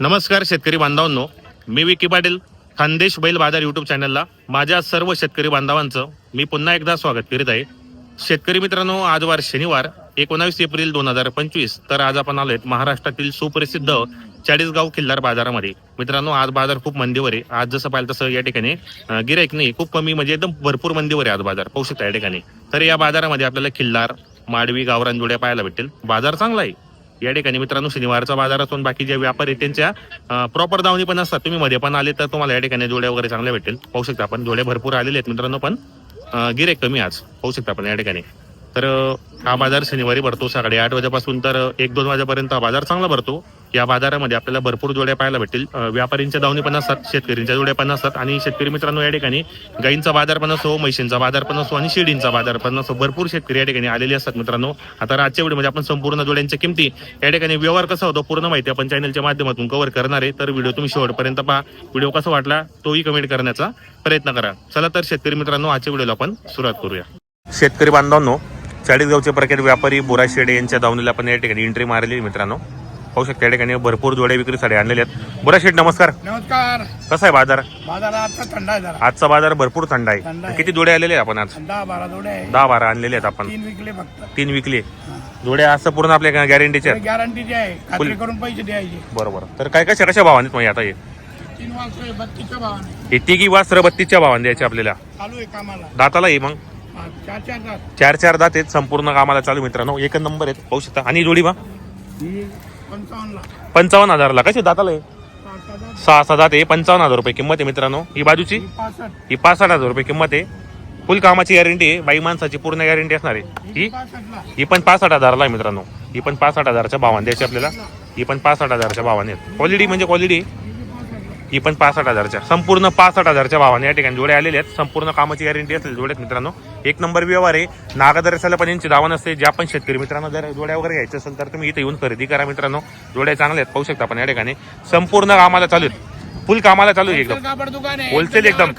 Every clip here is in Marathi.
नमस्कार शेतकरी बांधवांनो. मी विकी पाटील खानदेश बैल बाजार यूट्यूब चॅनलला माझ्या सर्व शेतकरी बांधवांचं मी पुन्हा एकदा स्वागत करीत आहे. शेतकरी मित्रांनो आज वार शनिवार एकोणावीस एप्रिल दोन हजार पंचवीस. तर आज आपण आलो आहेत महाराष्ट्रातील सुप्रसिद्ध चाळीसगाव खिल्लार बाजारामध्ये. मित्रांनो आज बाजार खूप मंदीवर आहे. आज जसं पाहिलं तसं या ठिकाणी गिरायक नाही खूप कमी म्हणजे एकदम भरपूर मंदीवर आहे आज बाजार. पाहू शकता या ठिकाणी. तर या बाजारामध्ये आपल्याला खिल्लार माडवी गावरान जोड्या पाहायला भेटेल बाजार चांगला आहे. या ठिकाणी मित्रांनो शनिवारचा बाजार असून बाकी जे व्यापारी त्यांच्या प्रॉपर दावणी पण असतात. तुम्ही मध्ये पण आले तर तुम्हाला या ठिकाणी जोड्या वगैरे चांगल्या भेटेल पाहू शकता आपण. जोड्या भरपूर आलेले आहेत मित्रांनो पण अं, गिरेक कमी आज. पाहू शकता आपण या ठिकाणी. तर हा बाजार शनिवारी भरतो सकाळी आठ वाजेपासून तर एक दोन वाजेपर्यंत हा बाजार चांगला भरतो. या बाजारामध्ये आपल्याला भरपूर जोड्या पाहायला भेटतील. व्यापारींच्या दावणी पण असतात शेतकऱ्यांच्या जोड्या पण असतात आणि शेतकरी मित्रांनो या ठिकाणी गाईंचा बाजार पण असो म्हशींचा बाजार पण असो आणि शिडींचा बाजार पण असो भरपूर शेतकरी या ठिकाणी आलेले असतात मित्रांनो. आता आजच्या व्हिडिओमध्ये आपण संपूर्ण जोड्यांच्या किमती या ठिकाणी व्यवहार कसा होतो पूर्ण माहिती आपण चॅनलच्या माध्यमातून कव्हर करणार आहे. तर व्हिडिओ तुम्ही शेवटपर्यंत पहा. व्हिडिओ कसा वाटला तोही कमेंट करण्याचा प्रयत्न करा. चला तर शेतकरी मित्रांनो आजच्या व्हिडिओला आपण सुरुवात करूया. शेतकरी बांधवांनो चाळीसगावचे प्रख्यात व्यापारी बोरा शेडे यांच्या दावणीला आपण या ठिकाणी एंट्री मारलेली मित्रांनो. पाहू शकता या ठिकाणी भरपूर जोड्या विक्रीसाठी आणलेले आहेत. बोरा शेड नमस्कार. नमस्कार. कसा आहे बाजार? बाजारात थंड आहे जरा. आजचा बाजार भरपूर थंड थंड आहे आहे. किती जोड्या आलेले आहेत आपण आज? दहा बारा जोडे आहे. दहा बारा आणलेले आहेत आपण. तीन विकले फक्त. तीन विकले. जोड्या असं पूर्ण आपल्या गॅरंटीचे आहेत. गॅरंटीचे आहे. खात्री करून पैसे द्यायचे. बरोबर. तर काय कशा कशा भावाने मग आता हे? तीन वाजता बत्तीसच्या भावाने. हे तिघी वास्त्र बत्तीसच्या भावाने द्यायचे आपल्याला. चालू आहे कामाला. दाताला ये मग? चार चार तास चार चार दात आहेत संपूर्ण कामाला चालू मित्रांनो. एक नंबर आहेत पाहू शकता. आणि जोडी पंचावन्नला. पंचावन्न हजारला. कशी दाताला आहे सहा सहा दात. आहे. पंचावन्न हजार रुपये किंमत आहे मित्रांनो. ही बाजूची? ही पासष्ट. हजार रुपये किंमत आहे. फुल कामाची गॅरंटी आहे. बाई माणसाची पूर्ण गॅरंटी असणार आहे. ही ही? पण साठ हजारला आहे मित्रांनो. ही पण साठ हजारच्या भावाने द्यायची आपल्याला. ही पण साठ हजारच्या भावाने आहेत. क्वालिटी म्हणजे क्वालिटी ही बी पण साठ हजारच्या. संपूर्ण साठ हजारच्या भावाने या ठिकाणी जोडे आलेले आहेत. संपूर्ण कामाची गॅरंटी असलेले जोडे आहेत मित्रांनो. एक नंबर व्यवहार आहे. नागादरसाला पण यांची दावा नसते ज्या पण शेतकरी मित्रांनो जर जोड्या वगैरे घ्यायचे असेल तर तुम्ही इथे येऊन खरेदी करा मित्रांनो. जोड्या चांगल्या आहेत पाहू शकता आपण या ठिकाणी. संपूर्ण कामाला चालू आहेत. फुल कामाला चालू आहे. एकदम होलसेल एकदम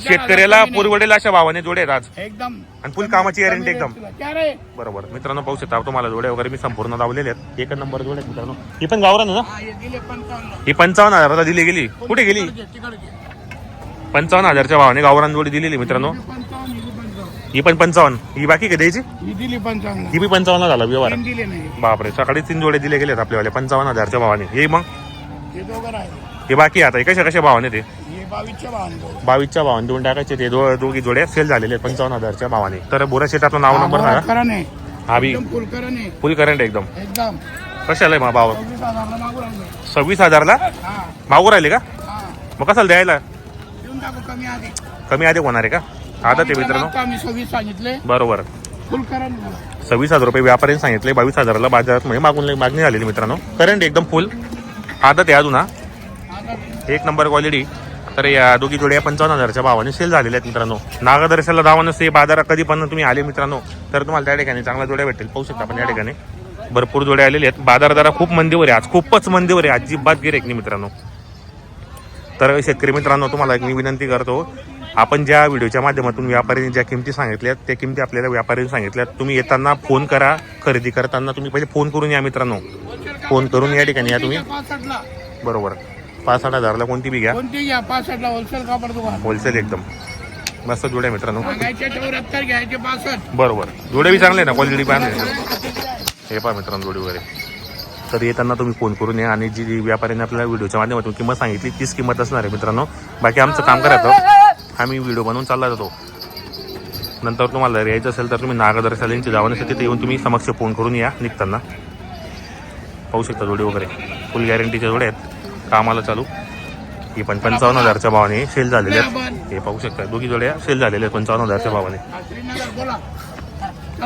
शेतकऱ्याला. पुरवडेल अशा भावाने जोडे आहेत आज. एकदम. आणि फुल कामाची गॅरंटी एकदम. बरोबर. मित्रांनो पाहू शकता तुम्हाला जोड्या वगैरे मी संपूर्ण लावलेले आहेत. एक नंबर जोडे मित्रांनो. ही पण गावरान ना? हा, पंचावन्न. हजाराला दिली गेली. कुठे गेली. पंचावन्न हजारच्या भावाने गावरान जोडी दिलेली मित्रांनो ही पंचावन्न ही बी पंचावन्न ही पण पंचावन्न. ही बाकी का द्यायची? ही दिली पंचावन्न. ही बी पंचावन्न झाला व्यवहार. तीन दिले नाही. बापरे सकाळी तीन जोडे दिले गेलेत आपल्यावाले पंचावन्न हजारच्या भावाने. हे मग? हे दोघं राहिले. हे बाकी आता. हे कशा कशा भावाने ते? हे बावीसच्या भावाने बावीसच्या भावाने देऊन टाकायचे ते दो दोघी जोड्या सेल झालेले आहेत पंचावन्न हजारच्या भावाने. तर बोरा शेतातलं नाव नंबर सांगा. आहे हा बी. एकदम फुल करंट एकदम. एकदम. कशाला आहे मग भाव? चौवीस हजारला मागू लागलो सव्वीस हजारला? हा. मागू राहिले का? हा. मग कसाला द्यायला? देऊन टाकू कमी आधी. कमी अधिक होणार आहे का? आता ते मित्रांनो? मागतो आम्ही सव्वीस सांगितले. बरोबर. सव्वीस हजार रुपये व्यापाऱ्यांनी सांगितले बावीस हजाराला बाजारात म्हणजे मागून मागणी झालेली मित्रांनो. करंट एकदम फुल आदत आहे अजून हा. एक नंबर क्वालिटी तर या दोघी जोड्या पंचावन्न हजारच्या भावाने सेल झालेल्या आहेत मित्रांनो. नागदर्शनला दावा नसते बाजारात कधी पण तुम्ही आले मित्रांनो तर तुम्हाला त्या ठिकाणी चांगल्या जोड्या भेटेल पाहू शकता आपण या ठिकाणी. भरपूर जोड्या आलेल्या आहेत. बाजार जरा खूप मंदीवर आहे आज. खूपच मंदीवर आहे. अजिबात गिरेक नाही मित्रांनो. तर शेतकरी मित्रांनो तुम्हाला एक मी विनंती करतो आपण ज्या व्हिडिओच्या माध्यमातून व्यापाऱ्यांनी ज्या किमती सांगितल्यात त्या किमती आपल्याला व्यापाऱ्यांनी सांगितल्यात तुम्ही येताना फोन करा खरेदी करताना तुम्ही पहिले फोन करून या मित्रांनो. फोन करून या ठिकाणी या तुम्ही. बरोबर. पाच साठ हजारला कोणती बी घ्या. होलसेल एकदम. मस्त जोड्या मित्रांनो. बरोबर. जोडे बी चांगले ना क्वालिटी आहे. हे पहा मित्रांनो जोडी वगैरे. तर येताना तुम्ही फोन करून या आणि जी जी व्यापाऱ्याने आपल्याला व्हिडिओच्या माध्यमातून किंमत सांगितली तीच किंमत असणार आहे मित्रांनो. बाकी आमचं काम करायचं. आम्ही व्हिडिओ बनवून चालला जातो. नंतर तुम्हाला जर यायचं असेल तर तुम्ही नागदर्शनाची जावण्यासाठी तिथे येऊन तुम्ही समक्ष फोन करून या निघताना. पाहू शकता जोडी वगैरे. फुल गॅरंटीच्या जोड्या आहेत. कामाला चालू. ही पण पंचावन्न हजारच्या भावाने सेल झालेले आहेत. हे पाहू शकता. दोघी जोड्या सेल झालेल्या आहेत पंचावन्न हजारच्या भावाने.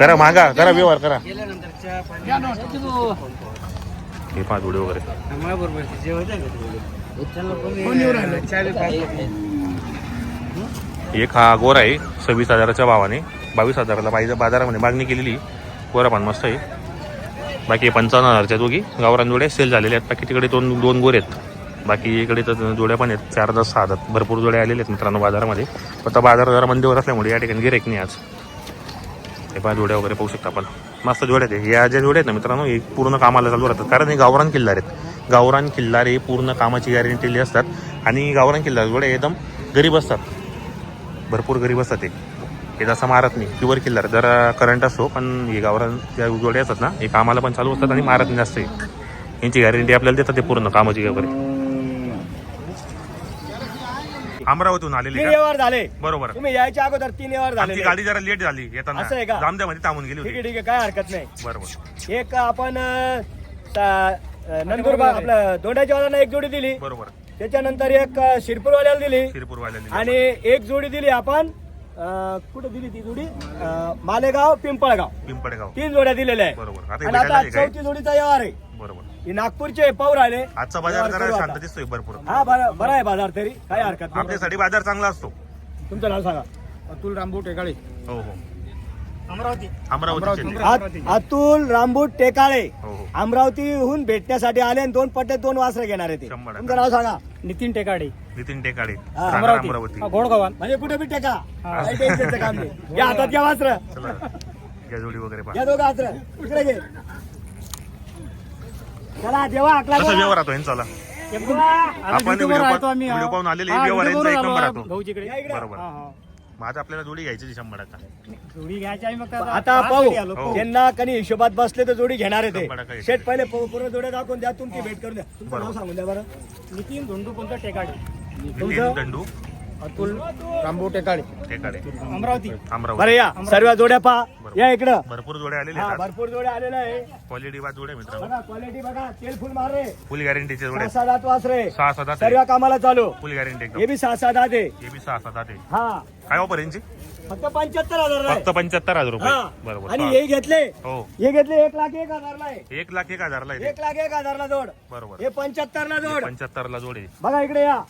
करा मागा करा व्यवहार करा. हे पाच जोडी वगैरे. एक हा गोरा आहे सव्वीस हजाराच्या भावाने. बावीस हजाराला पाहिजे बाजारामध्ये मागणी केलेली गोरा पण मस्त आहे. बाकी पंचावन्न हजारच्या दोघी. गावरान जोड्या सेल झालेल्या आहेत. बाकी तिकडे दोन दोन गोरे आहेत. बाकी इकडे तर जोड्या पण आहेत. चार दस सहा भरपूर जोड्या आलेल्या आहेत मित्रांनो बाजारामध्ये. फक्त बाजार जरा मंदीवर असल्यामुळे या ठिकाणी गिरेक नाही आज. हे पहा जोड्या वगैरे पाहू शकता आपण. मस्त जोड्या आहेत. या ज्या जोड्या आहेत ना मित्रांनो हे पूर्ण कामाला चालू राहतात. कारण हे गावरान किल्लार आहेत. गावरान किल्लारे पूर्ण कामाची गॅरंटी असतात. आणि गावरान किल्लार जोड्या एकदम गरीब असतात. भरपूर गरीब असतात ते हे जसं मारत नाही. प्युअर किल्लार. जरा करंट असतो पण हे गावरान ज्या जोड्या असतात ना हे कामाला पण चालू असतात आणि मारत नाही जास्त यांची गॅरंटी आपल्याला देतात ते पूर्ण कामाची वगैरे. अमरावतीहून आलेली तीन का? व्यवहार झाले. बरोबर. तुम्ही यायच्या अगोदर तीन व्यवहार आमची झाले गाडी जरा लेट झाली. येताना असं आहे का? जामद्यामध्ये थांबून गेली ठीक आहे होती ठीक आहे. काय हरकत नाही. बरोबर. एक आपण अं, सा- अं, नंदुरबार आपलं दोंडाच्या वाल्याला एक जोडी दिली. बरोबर. त्याच्यानंतर एक अं, शिरपूरवाल्याला दिली. शिरपूरवाल्याने आणि एक जोडी दिली आपण अं, कुठे दिली ती जोडी? अं, मालेगाव पिंपळगाव. पिंपळगाव. तीन जोड्या दिलेल्या आहे बरोबर. आता हे आणि भेटायला आता आले काय चौथी जोडीचा व्यवहार आहे. बरोबर. ही नागपूरचे पाऊर आले आजचा बाजार जरा शांत आता. दिसतोय भरपूर. हा बरा बरा आहे बाजार तरी. काही हरकत नाही. आमच्यासाठी बाजार चांगला असतो. तुमचं नाव सांगा. अतुल रामबू टेकाळे. हो हो. अमरावती. अमरावती. अतुल रामबूट टेकाळे हो हो. अमरावतीहून भेटण्यासाठी आले आणि दोन पट्टे दोन वासरे घेणार आहे ते. शंभर टक्के. तुमचं नाव सांगा. नितीन टेकाडे. नितीन टेकाडे. हा, राहणार अमरावती. घोडगावान म्हणजे कुठे बी टेका. काही टेन्शनचं काम नाही. या हातात घ्या वासर. चला. या जोडी वगैरे पहा. या दोघं वासर इकडे घे. चला आकला व्यवहार राहतो यांचा? आपण व्हिडिओ पाहून व्हिडिओ पाहून आलेले व्यवहार यांचा एक नंबर राहतो. बरोबर. आता आपल्याला जोडी घ्यायची ती शंभर टक्का. आता. पाहू त्यांना कधी हिशोबात बसले तर जोडी घेणार आहे शंभर टक्के ते शेट पहिले पू- पूर्ण जोड्या दाखवून द्या तुमची भेट करून द्या. तुमचं नाव बरोबर. सांगून द्या बरं. नितीन धोंडू कोणतं टेकाडे? नितीन दंडू अतुल रामबू टेकाळे टेकाडे. अमरावती. बरं अमरावती. या सर्व जोड्या पहा. या इकडं. भरपूर जोड्या आलेले हा आहेत. भरपूर जोड्या आलेल्या आहे. क्वालिटी बाद जोड्या मित्रांनो. बघा क्वालिटी बघा. तेल फुल मार रे फुल गॅरंटीचे जोड्या. सहा सात वासरे सहा सात सर्व कामाला चालू. फुल गॅरंटी एकदम. हे बी सहा सात आहे. हे बी सहा सात आहे. हा. काय ऑफर यांची? फक्त पंच्याहत्तर हजार फक्त पंच्याहत्तर हजार रुपये. हा. बरोबर. आणि हा. घेतले. हो. हे घेतले एक लाख एक हजारला आहे. एक लाख एक हजारला आहे एक लाख एक हजारला जोड. बरोबर. हे पंच्याहत्तर ला जोड. पंच्याहत्तर ला जोडे बघा इकडे या.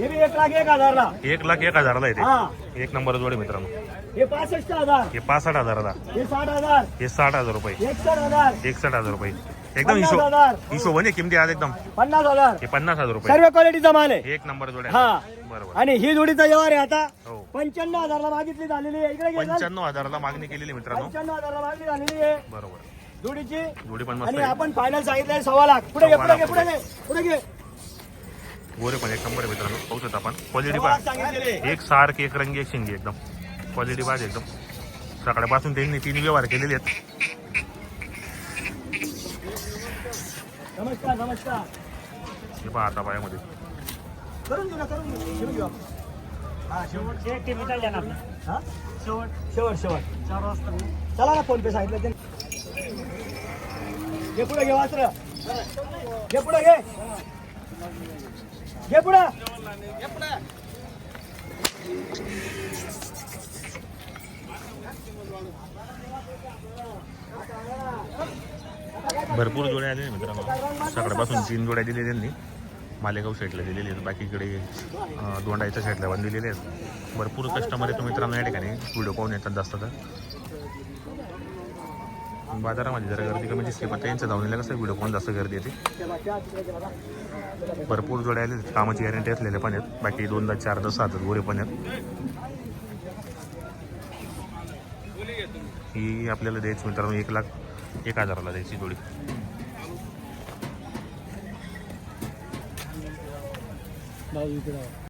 हे बी एक लाख एक हजारला. एक लाख एक हजारला हा. नंबर जोडे मित्रांनो. हे पासष्ट हजार. हे पासष्ट हजाराला हे साठ हजार. हे साठ हजार रुपये. एकसष्ट हजार. हजार रुपये. एकदम पन्नास हिशोब हजार. हिशोबाने किमती आज एकदम. पन्नास हजार. हे पन्नास हजार रुपये. सर्व क्वालिटीचा माल आहे. एक नंबर जोड्या हा. बरोबर. आणि ही जोडीचा व्यवहार आहे आता. हो. पंच्याण्णव हजारला मागितली झालेली आहे. इकडे घे ना. पंच्याण्णव हजाराला मागणी केलेली मित्रांनो. पंच्याण्णव हजारला मागणी झालेली आहे. बरोबर. जोडीची. जोडी पण मस्त आणि आहे. आपण फायनल सांगितलंय सव्वा लाख. पुढे घे सव्वा पुढे घे पुढे. घे पुढे घे. गोरे पण एक नंबर मित्रांनो. पाहू शकता आपण. क्वालिटी सव्वा लाख पा सांगितलेले एक सारख एक रंगी एक शिंगी एकदम. क्वालिटी पाहिजे एकदम. सकाळपासून त्यांनी तीन व्यवहार केलेले आहेत. नमस्कार नमस्कार. हे पहा आता पायामध्ये. शेवट? शेवट चार वाजता. चला ना फोन पे सांगितलं ते पुढे घे वासर. घे पुढे घे. घे पुढे. भरपूर जोड्या आलेल्या मित्रांनो. सकाळपासून तीन जोड्या दिलेल्या त्यांनी. मालेगाव साईडला दिलेली आहेत. बाकीकडे दोंडाईच्या साईडला पण दिलेले आहेत. भरपूर कस्टमर आहेत मित्रांनो या ठिकाणी. व्हिडिओ पाहून येतात जास्त तर. बाजारामध्ये जरा गर्दी कमी दिसली पण त्यांच्या धावणीला कसं व्हिडिओ पाहून जास्त गर्दी येते. भरपूर जोड्या आले आहेत. कामाची गॅरंटी असलेले पण आहेत. बाकी दोनदा चारदा सात गोरे पण आहेत. ही आपल्याला द्यायची मित्रांनो एक लाख एक हजाराला द्यायची जोडी.